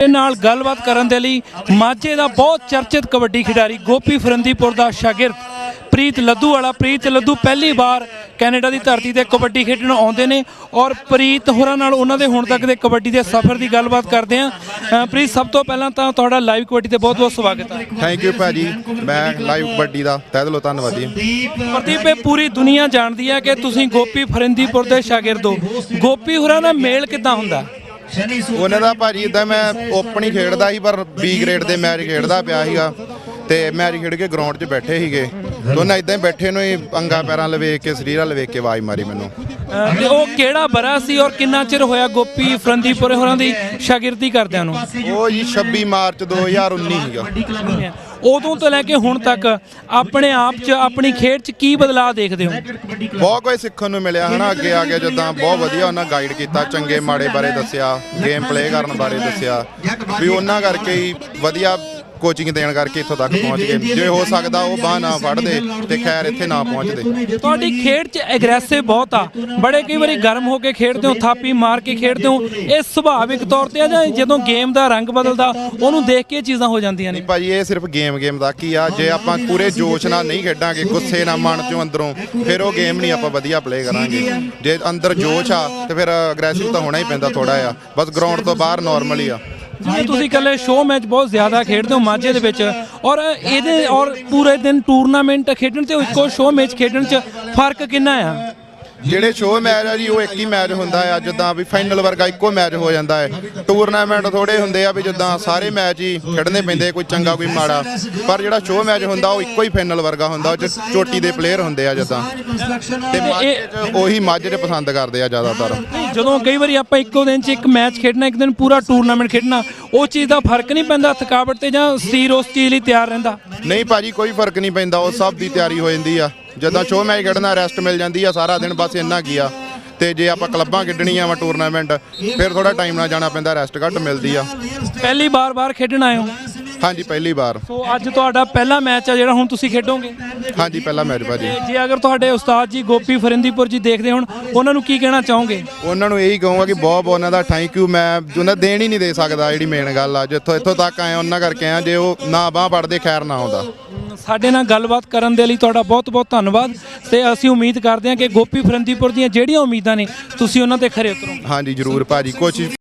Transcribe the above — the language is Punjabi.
ਦੇ ਨਾਲ ਗੱਲਬਾਤ ਕਰਨ ਦੇ ਲਈ ਮਾਝੇ ਦਾ ਬਹੁਤ ਚਰਚਿਤ ਕਬੱਡੀ ਖਿਡਾਰੀ ਗੋਪੀ ਫਰੰਦੀਪੁਰ ਦਾ ਸ਼ਾਗਿਰਦ ਪ੍ਰੀਤ ਲੱਧੂ ਵਾਲਾ। ਪ੍ਰੀਤ ਲੱਧੂ ਪਹਿਲੀ ਵਾਰ ਕੈਨੇਡਾ ਦੀ ਧਰਤੀ ਤੇ ਕਬੱਡੀ ਖੇਡਣ ਆਉਂਦੇ ਨੇ ਔਰ ਪ੍ਰੀਤ ਹੋਰਾਂ ਨਾਲ ਉਹਨਾਂ ਦੇ ਹੁਣ ਤੱਕ ਦੇ ਕਬੱਡੀ ਦੇ ਸਫ਼ਰ ਦੀ ਗੱਲਬਾਤ ਕਰਦੇ ਹਾਂ। ਪ੍ਰੀਤ ਸਭ ਤੋਂ ਪਹਿਲਾਂ ਤਾਂ ਤੁਹਾਡਾ ਲਾਈਵ ਕਬੱਡੀ ਤੇ ਬਹੁਤ-ਬਹੁਤ ਸਵਾਗਤ ਹੈ। ਥੈਂਕ ਯੂ ਭਾਜੀ। ਮੈਂ ਲਾਈਵ ਕਬੱਡੀ ਦਾ ਤਹਿ ਦਿਲੋਂ ਧੰਨਵਾਦੀ ਹਾਂ। ਪ੍ਰਦੀਪ ਇਹ ਪੂਰੀ ਦੁਨੀਆ ਜਾਣਦੀ ਹੈ ਕਿ ਤੁਸੀਂ ਗੋਪੀ ਫਰੰਦੀਪੁਰ ਦੇ ਸ਼ਾਗਿਰਦ ਹੋ। ਗੋਪੀ ਹੋਰਾਂ ਨਾਲ ਮੇਲ ਕਿੱਦਾਂ ਹੁੰਦਾ? ਉਹਨਾਂ ਦਾ ਭਾਜੀ ਇਦਾਂ ਮੈਂ ਓਪਨ ਹੀ ਖੇਡਦਾ ਸੀ ਪਰ ਬੀ ਗ੍ਰੇਡ ਦੇ ਮੈਚ ਖੇਡਦਾ ਪਿਆ ਸੀਗਾ। ਤੇ ਮੈਚ ਖੇਡ ਕੇ ਗਰਾਊਂਡ 'ਚ ਬੈਠੇ ਸੀਗੇ। ਉਹਨਾਂ ਇਦਾਂ ਹੀ ਬੈਠੇ ਨੂੰ ਹੀ ਅੰਗਾ ਪੈਰਾਂ ਲਵੇਖ ਕੇ ਸਰੀਰਾਂ ਲਵੇਖ ਕੇ ਆਵਾਜ਼ ਮਾਰੀ ਮੈਨੂੰ। ਅਹ ਤੇ ਉਹ ਕਿਹੜਾ ਬਰਾ ਸੀ ਔਰ ਕਿੰਨਾ ਚਿਰ ਹੋਇਆ ਗੋਪੀ ਫਰੰਦੀਪੁਰ ਹੋਰਾਂ ਦੀ ਸ਼ਾਗਿਰਦੀ ਕਰਦਿਆਂ ਨੂੰ? ਉਹ ਜੀ 26 ਮਾਰਚ 2019 ਸੀਗਾ। ਉਦੋਂ ਤੋਂ ਲੈ ਕੇ ਹੁਣ ਤੱਕ ਆਪਣੇ ਆਪ 'ਚ ਆਪਣੀ ਖੇਡ 'ਚ ਕੀ ਬਦਲਾਅ ਦੇਖਦੇ ਹੋ? ਬਹੁਤ ਕੁਝ ਸਿੱਖਣ ਨੂੰ ਮਿਲਿਆ ਹਨਾ ਅੱਗੇ ਆ ਕੇ ਜਿੱਦਾਂ ਬਹੁਤ ਵਧੀਆ ਉਹਨਾਂ ਗਾਈਡ ਕੀਤਾ ਚੰਗੇ ਮਾੜੇ ਬਾਰੇ ਦੱਸਿਆ ਗੇਮ ਪਲੇ ਕਰਨ ਬਾਰੇ ਦੱਸਿਆ। ਵੀ ਉਹਨਾਂ ਕਰਕੇ ਹੀ ਵਧੀਆ ਕੋਚਿੰਗ ਦੇਣ ਕਰਕੇ ਇੱਥੋਂ ਤੱਕ ਪਹੁੰਚ ਗਏ। ਜੇ ਹੋ ਸਕਦਾ ਉਹ ਬਾਹ ਨਾ ਫੜਦੇ ਤੇ ਖੈਰ ਇੱਥੇ ਨਾ ਪਹੁੰਚਦੇ ਤੁਹਾਡੀ ਖੇਡ 'ਚ ਐਗਰੈਸਿਵ ਬਹੁਤ ਆ। ਬੜੇ ਕਈ ਵਾਰੀ ਗਰਮ ਹੋ ਕੇ ਖੇਡਦੇ ਹੋ ਥਾਪੀ ਮਾਰ ਕੇ ਖੇਡਦੇ ਹੋ। ਇਹ ਸੁਭਾਵਿਕ ਤੌਰ ਤੇ ਆ ਜਾਂ ਜਦੋਂ ਗੇਮ ਦਾ ਰੰਗ ਬਦਲਦਾ ਉਹਨੂੰ ਦੇਖ ਕੇ ਚੀਜ਼ਾਂ ਹੋ ਜਾਂਦੀਆਂ ਨੇ। ਭਾਜੀ ਇਹ ਸਿਰਫ ਗੇਮ ਗੇਮ ਦਾ ਕੀ ਆ। ਜੇ ਆਪਾਂ ਪੂਰੇ ਜੋਸ਼ ਨਾਲ ਨਹੀਂ ਖੇਡਾਂਗੇ ਗੁੱਸੇ ਨਾਲ ਮਨ ਚੋਂ ਅੰਦਰੋਂ ਫਿਰ ਉਹ ਗੇਮ ਨਹੀਂ ਆਪਾਂ ਵਧੀਆ ਪਲੇ ਕਰਾਂਗੇ। ਜੇ ਅੰਦਰ ਜੋਸ਼ ਆ ਤੇ ਫਿਰ ਅਗਰੈਸਿਵ ਤਾਂ ਹੋਣਾ ਹੀ ਪੈਂਦਾ ਥੋੜਾ ਆ ਬਸ ਗਰਾਊਂਡ ਤੋਂ ਬਾਹਰ ਨਾਰਮਲ ਹੀ ਆ। ਜਿਵੇਂ ਤੁਸੀਂ ਇਕੱਲੇ ਸ਼ੋਅ ਮੈਚ ਬਹੁਤ ਜ਼ਿਆਦਾ ਖੇਡਦੇ ਹੋ ਮਾਝੇ ਦੇ ਵਿੱਚ ਔਰ ਇਹਦੇ ਔਰ ਪੂਰੇ ਦਿਨ ਟੂਰਨਾਮੈਂਟ ਖੇਡਣ ਤੇ ਇੱਕੋ ਸ਼ੋਅ ਮੈਚ ਖੇਡਣ 'ਚ ਫ਼ਰਕ ਕਿੰਨਾ ਆ? ਜਿਹੜੇ ਸ਼ੋਅ ਮੈਚ ਆ ਜੀ ਉਹ ਇੱਕ ਹੀ ਮੈਚ ਹੁੰਦਾ ਆ ਜਿੱਦਾਂ ਵੀ ਫਾਈਨਲ ਵਰਗਾ ਇੱਕੋ ਮੈਚ ਹੋ ਜਾਂਦਾ ਹੈ। ਟੂਰਨਾਮੈਂਟ ਥੋੜੇ ਹੁੰਦੇ ਆ ਵੀ ਜਿੱਦਾਂ ਸਾਰੇ ਮੈਚ ਹੀ ਖੇਡਣੇ ਪੈਂਦੇ ਕੋਈ ਚੰਗਾ ਕੋਈ ਮਾੜਾ। ਪਰ ਜਿਹੜਾ ਸ਼ੋਅ ਮੈਚ ਹੁੰਦਾ ਉਹ ਇੱਕੋ ਹੀ ਫਾਈਨਲ ਵਰਗਾ ਹੁੰਦਾ ਉਹ ਚੋਟੀ ਦੇ ਪਲੇਅਰ ਹੁੰਦੇ ਆ ਜਿੱਦਾਂ। ਤੇ ਮਾਝੇ 'ਚ ਉਹੀ ਮਾਝੇ 'ਚ ਪਸੰਦ ਕਰਦੇ ਆ ਜ਼ਿਆਦਾਤਰ। ਜਦੋਂ ਕਈ ਵਾਰੀ ਆਪਾਂ ਇੱਕੋ ਦਿਨ 'ਚ ਇੱਕ ਮੈਚ ਖੇਡਣਾ ਇੱਕ ਦਿਨ ਪੂਰਾ ਟੂਰਨਾਮੈਂਟ ਖੇਡਣਾ ਉਹ ਚੀਜ਼ ਦਾ ਫ਼ਰਕ ਨਹੀਂ ਪੈਂਦਾ ਥਕਾਵਟ ਤੇ ਜਾਂ ਸਰੀਰ ਉਸ ਚੀਜ਼ ਲਈ ਤਿਆਰ ਰਹਿੰਦਾ। ਨਹੀਂ ਭਾਜੀ ਕੋਈ ਫ਼ਰਕ ਨਹੀਂ ਪੈਂਦਾ ਉਹ ਸਭ ਦੀ ਤਿਆਰੀ ਹੋ ਜਾਂਦੀ ਆ। ਜਦੋਂ ਸ਼ੋਅ ਮੈਚ ਖੇਡਣਾ ਰੈਸਟ ਮਿਲ ਜਾਂਦੀ ਆ ਸਾਰਾ ਦਿਨ ਬਸ ਇੰਨਾ ਕੀ ਆ। ਤੇ ਜੇ ਆਪਾਂ ਕਲੱਬਾਂ ਖੇਡਣੀਆਂ ਵਾ ਟੂਰਨਾਮੈਂਟ ਫਿਰ ਥੋੜਾ ਟਾਈਮ ਨਾਲ ਜਾਣਾ ਪੈਂਦਾ ਰੈਸਟ ਘੱਟ ਮਿਲਦੀ ਆ। ਪਹਿਲੀ ਵਾਰ ਬਾਰ ਖੇਡਣ ਆਏ ਹੋ? ਹਾਂਜੀ ਪਹਿਲੀ ਵਾਰ। ਸੋ ਅੱਜ ਤੁਹਾਡਾ ਪਹਿਲਾ ਮੈਚ ਆ ਜਿਹੜਾ ਹੁਣ ਤੁਸੀਂ ਖੇਡੋਗੇ? ਹਾਂਜੀ ਪਹਿਲਾ ਮੈਚ ਭਾਜੀ। ਤੇ ਜੇ ਅਗਰ ਤੁਹਾਡੇ ਉਸਤਾਦ ਜੀ ਗੋਪੀ ਫਰਿੰਦੀਪੁਰ ਜੀ ਦੇਖਦੇ ਹੋਣ ਉਹਨਾਂ ਨੂੰ ਕੀ ਕਹਿਣਾ ਚਾਹੋਗੇ? ਉਹਨਾਂ ਨੂੰ ਇਹੀ ਕਹੂੰਗਾ ਕਿ ਬਹੁਤ ਬਹੁਤ ਉਹਨਾਂ ਦਾ ਥੈਂਕ ਯੂ ਮੈਂ ਉਹਨਾਂ ਦੇਣ ਹੀ ਨਹੀਂ ਦੇ ਸਕਦਾ ਜਿਹੜੀ ਮੇਨ ਗੱਲ ਆ। ਜਿੱਥੋਂ ਇੱਥੋਂ ਤੱਕ ਆਏ ਉਹਨਾਂ ਕਰਕੇ ਆ ਜੇ ਉਹ ਨਾ ਬਾਹ ਪੜਦੇ ਖੈਰ ਨਾ ਆਉਂਦਾ। ਸਾਡੇ ਨਾਲ ਗੱਲਬਾਤ ਕਰਨ ਦੇ ਲਈ ਤੁਹਾਡਾ ਬਹੁਤ-ਬਹੁਤ ਧੰਨਵਾਦ ਤੇ ਅਸੀਂ ਉਮੀਦ ਕਰਦੇ ਹਾਂ ਕਿ ਗੋਪੀ ਫਰੰਦੀਪੁਰ ਦੀਆਂ ਜਿਹੜੀਆਂ ਉਮੀਦਾਂ ਨੇ, ਤੁਸੀਂ ਉਹਨਾਂ ਤੇ ਖਰੇ ਉਤਰੋਗੇ। ਹਾਂਜੀ, ਜਰੂਰ ਭਾਜੀ, ਕੋਸ਼ਿਸ਼